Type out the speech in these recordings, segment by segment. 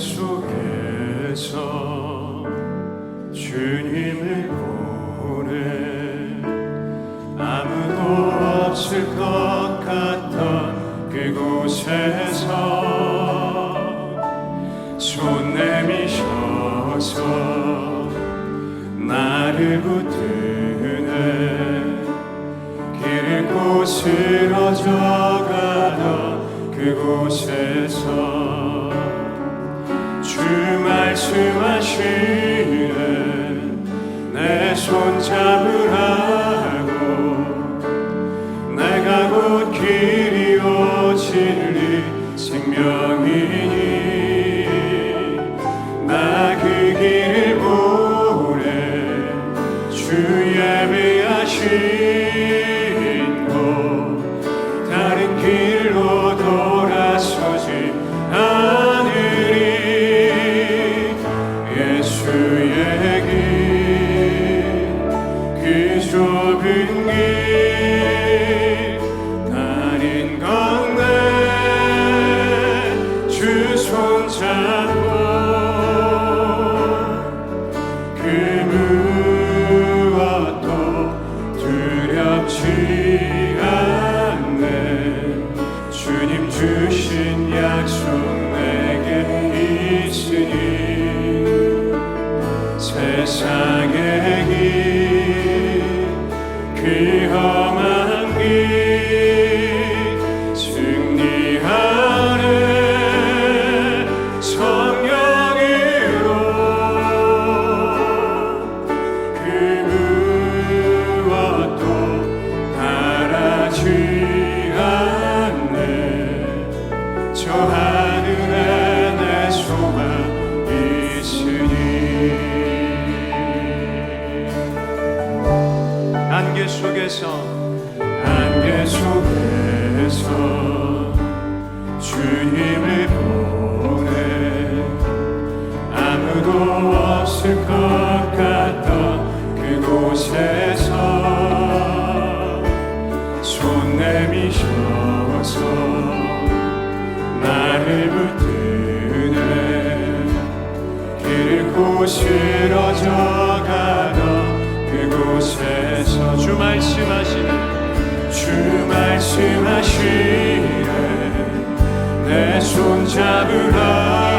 속에서 주님을 보내 아무도 없을 것 같던 그곳에서 손 내미셔서 나를 붙드네 길을 고스러져 가던 그곳에서 去。Amen. 속에서 안개 속에서 주님을 보내. 아무도 없을 것 같던 그곳에서 손 내미셔서 나를 붙드네. 길고 싫어져 곳에서 주 말씀하시네 주 말씀하시네 내 손 잡으라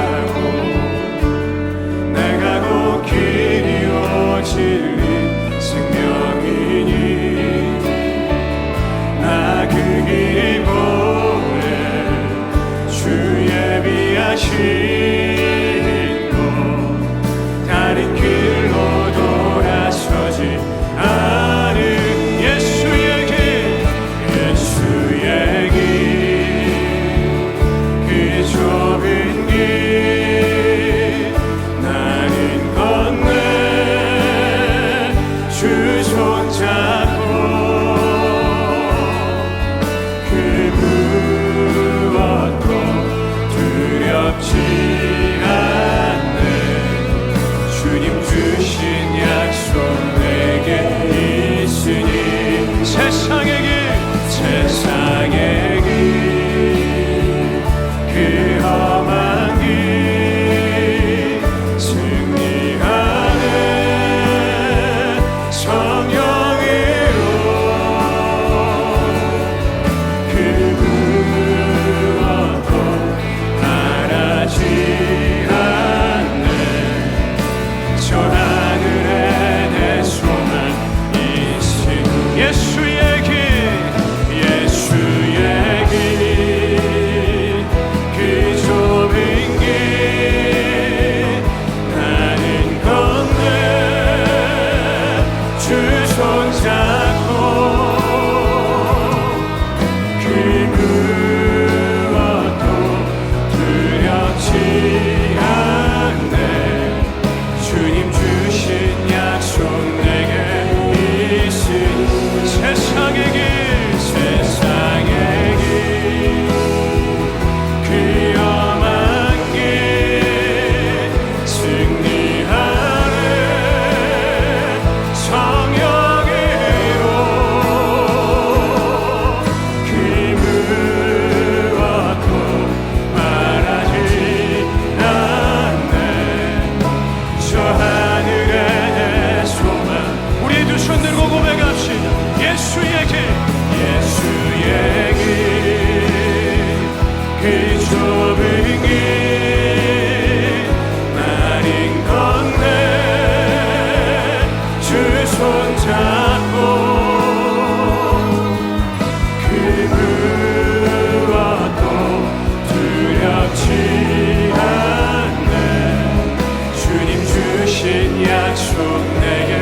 주신 약속 내게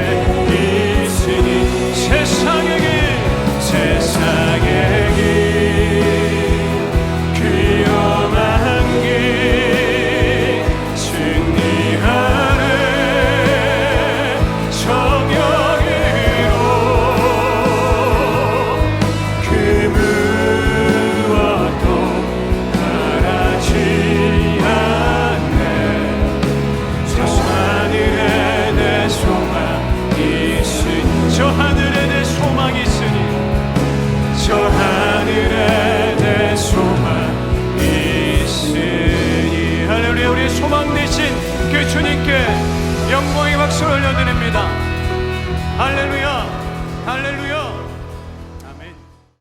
주님께 영광의 박수를 올려드립니다. 할렐루야, 할렐루야.